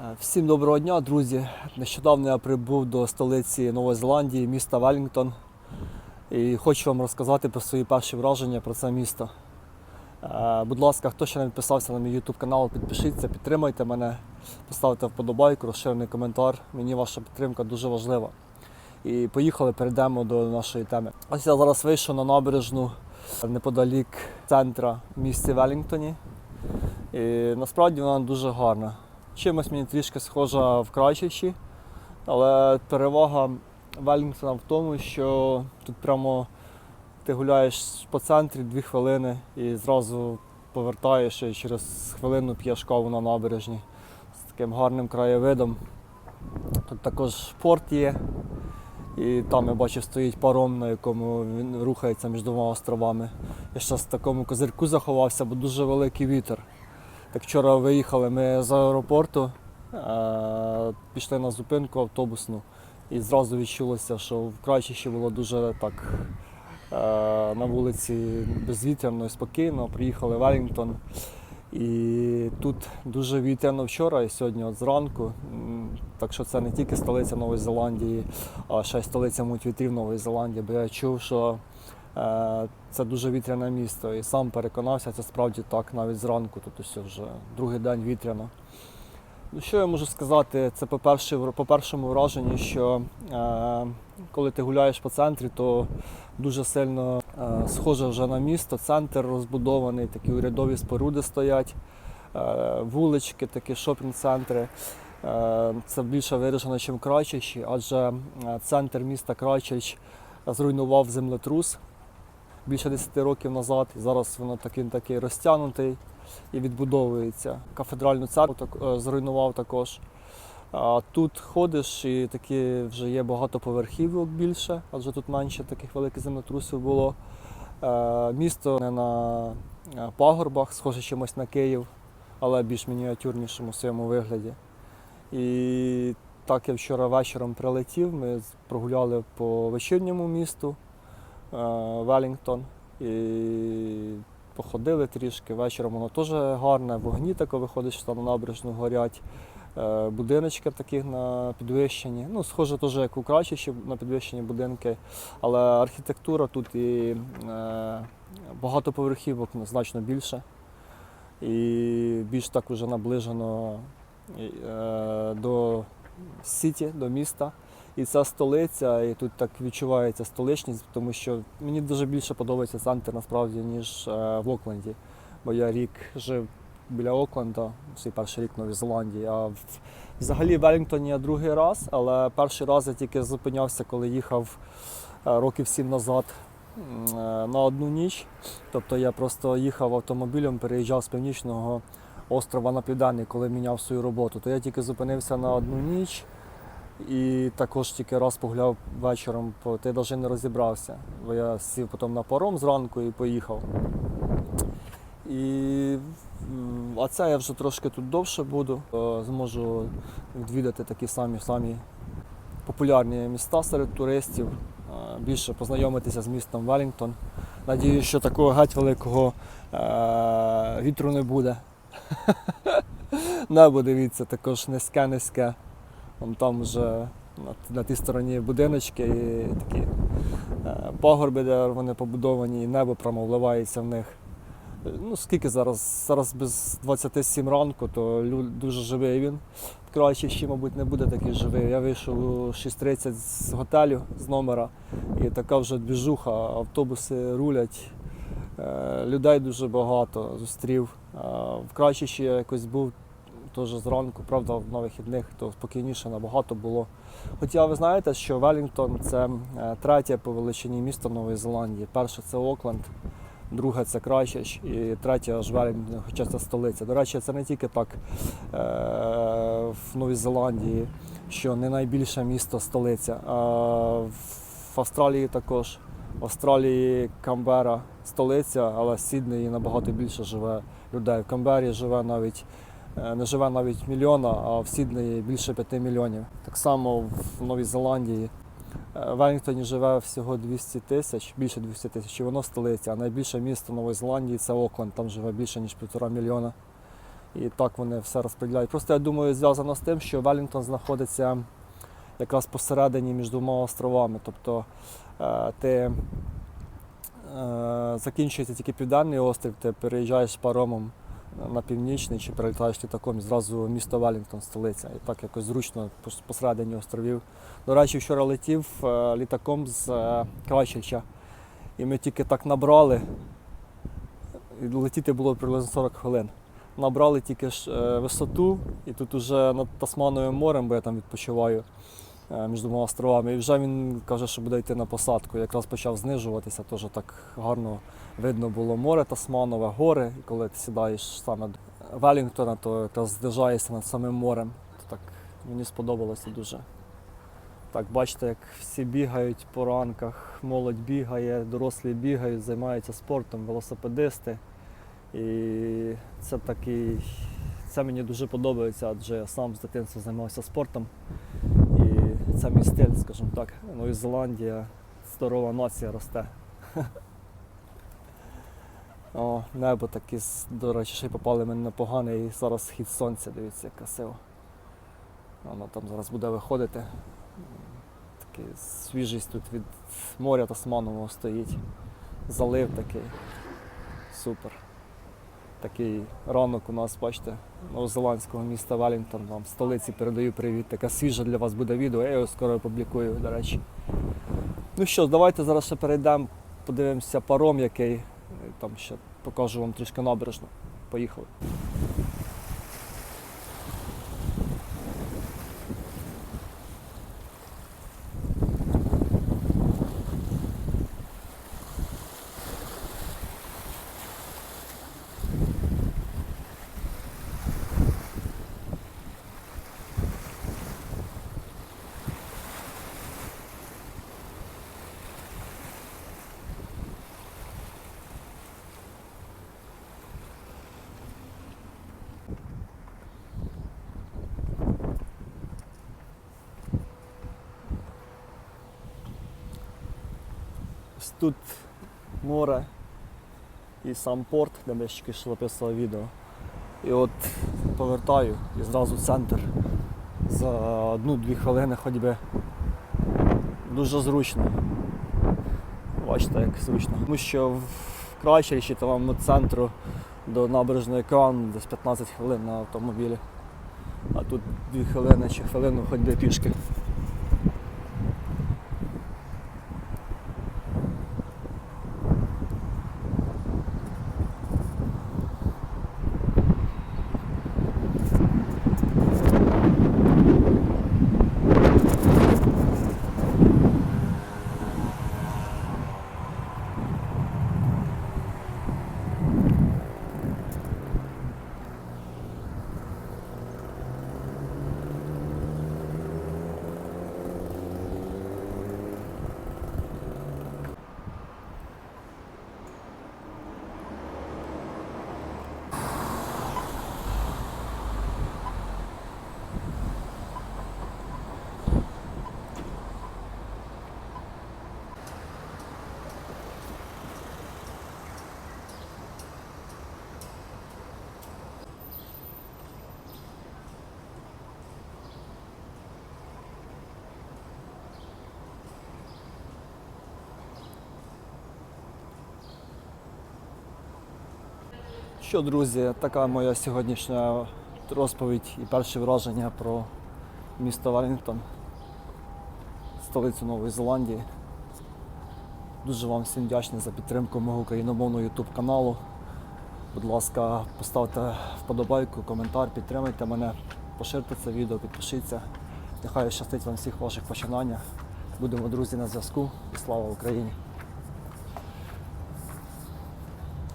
Е, Всім доброго дня, друзі. Нещодавно я прибув до столиці Нової Зеландії, міста Велінгтон. І хочу вам розказати про свої перші враження про це місто. Е, Будь ласка, хто ще не підписався на мій YouTube канал, підпишіться, підтримайте мене, поставте вподобайку, розширений коментар. Мені ваша підтримка дуже важлива. І поїхали, перейдемо до нашої теми. Ось я зараз вийшов на набережну неподалік центра в місті Велінгтоні. І насправді вона дуже гарна. Чимось мені трішки схожа в Крайчичі, але перевага Велінгтона в тому, що тут прямо ти гуляєш по центрі дві хвилини і зразу повертаєш і через хвилину п'єш каву на набережні з таким гарним краєвидом. Тут також порт є, і там я бачу стоїть паром, на якому він рухається між двома островами. Я зараз в такому козирку заховався, бо дуже великий вітер. Так вчора виїхали ми з аеропорту, е, пішли на зупинку автобусну і зразу відчулося, що в Крайчищі було дуже так е, на вулиці безвітряно і спокійно. Приїхали в Велінгтон. І тут дуже вітряно вчора і сьогодні от зранку. Так що це не тільки столиця Нової Зеландії, а ще й столиця мультвітрів Нової Зеландії, бо я чув, що це дуже вітряне місто. І сам переконався, це справді так навіть зранку, тут ось вже другий день вітряно. Ну, що я можу сказати? Це по першому враженні, що е, коли ти гуляєш по центрі, то дуже сильно е, схоже вже на місто. Центр розбудований, такі урядові споруди стоять, е, вулички, такі шопінг-центри. Е, це більше виражено, ніж в Крайчичі, адже е, центр міста Крайчич зруйнував землетрус більше 10 років назад. Зараз воно такий, такий розтягнутий і відбудовується. Кафедральну церкву так, е, зруйнував також. А тут ходиш і такі вже є багатоповерхівок більше, адже тут менше таких великих землетрусів було. Е, Місто не на е, пагорбах, схоже чимось на Київ, але більш мініатюрнішому своєму вигляді. І так я вчора вечором прилетів, ми прогуляли по вечірньому місту Велінгтон і походили трішки. Вечором воно теж гарне, вогні тако виходиш, що там на набережну горять. Е, Будиночки таких на підвищенні. Ну, схоже, теж як у Крачичі на підвищені будинки, але архітектура тут і е, ну, значно більше. І більш так уже наближено е, до Сіті, до міста. І це столиця, і тут так відчувається столичність, тому що мені дуже більше подобається центр насправді, ніж е, в Окленді. Бо я рік жив біля Окленда, свій перший рік в Новій Зеландії. А взагалі в Велінгтоні я другий раз, але перший раз я тільки зупинявся, коли їхав е, років сім назад е, на одну ніч. Тобто я просто їхав автомобілем, переїжджав з північного острова на південний, коли міняв свою роботу. То я тільки зупинився на одну ніч. І також тільки раз погуляв вечором, бо ти навіть не розібрався. Бо я сів потім на паром зранку і поїхав. І, а це я вже трошки тут довше буду. Зможу відвідати такі самі самі популярні міста серед туристів, більше познайомитися з містом Велінгтон. Надіюсь, що такого геть великого е, вітру не буде. Небо дивіться, також низьке-низьке. Вон там вже на, тій стороні будиночки і такі е, пагорби, де вони побудовані, і небо прямо вливається в них. Е, Ну, скільки зараз? Зараз без 27 ранку, то дуже живий він. Краще ще, мабуть, не буде такий живий. Я вийшов у 6.30 з готелю, з номера, і така вже двіжуха, автобуси рулять. Е, Людей дуже багато зустрів. Е, В Крайчищі я якось був теж зранку, правда, на вихідних, то спокійніше набагато було. Хоча ви знаєте, що Велінгтон це е, третє по величині місто Нової Зеландії. Перше це Окленд, друге це Крайчич і третє аж Велінгтон, хоча це столиця. До речі, це не тільки так е, в Новій Зеландії, що не найбільше місто столиця, а в Австралії також. В Австралії Камбера столиця, але Сіднеї набагато більше живе людей. В Камбері живе навіть не живе навіть мільйона, а в Сіднеї більше 5 мільйонів. Так само в Новій Зеландії. Е, В Велінгтоні живе всього 200 тисяч, більше 200 тисяч, і воно столиця. А найбільше місто Нової Зеландії це Окленд, там живе більше ніж півтора мільйона. І так вони все розподіляють. Просто я думаю, зв'язано з тим, що Велінгтон знаходиться якраз посередині між двома островами. Тобто е, ти е, закінчується тільки південний острів, ти переїжджаєш паромом на північний чи перелітаєш літаком і зразу місто Велінгтон, столиця. І так якось зручно посередині островів. До речі, вчора летів е, літаком з е, Крайчича. І ми тільки так набрали. Летіти було приблизно 40 хвилин. Набрали тільки ж е, висоту, і тут уже над Тасмановим морем, бо я там відпочиваю між двома островами. І вже він каже, що буде йти на посадку. Якраз почав знижуватися, теж так гарно видно було море Тасманове, гори. І коли ти сідаєш саме до Велінгтона, то якраз знижаєшся над самим морем. То так мені сподобалося дуже. Так, бачите, як всі бігають по ранках, молодь бігає, дорослі бігають, займаються спортом, велосипедисти. І це такий, це мені дуже подобається, адже я сам з дитинства займався спортом. І це мій стиль, скажімо так. Нові Зеландія, здорова нація росте. О, небо таке, до речі, ще й попали мене непогане, і зараз схід сонця, дивіться, як красиво. Воно там зараз буде виходити. Такий свіжість тут від моря Тасманового стоїть. Залив такий. Супер. Такий ранок у нас, бачите, новозеландського міста Велінгтон. Вам столиці передаю привіт. Таке свіже для вас буде відео, я його скоро опублікую, до речі. Ну що, давайте зараз ще перейдемо, подивимося паром, який. Там ще покажу вам трішки набережно. Поїхали. Ось тут море і сам порт, де ми ще записував відео. І от повертаю і зразу центр. За одну-дві хвилини ходьби. Дуже зручно. Бачите, як зручно. Тому що в краще ще там від центру до набережної кран десь 15 хвилин на автомобілі. А тут 2 хвилини чи хвилину ходьби пішки. Що, друзі, така моя сьогоднішня розповідь і перші враження про місто Велінгтон, столицю Нової Зеландії. Дуже вам всім вдячний за підтримку мого україномовного YouTube каналу. Будь ласка, поставте вподобайку, коментар, підтримайте мене, поширте це відео, підпишіться. Нехай щастить вам всіх ваших починаннях. Будемо друзі на зв'язку і слава Україні!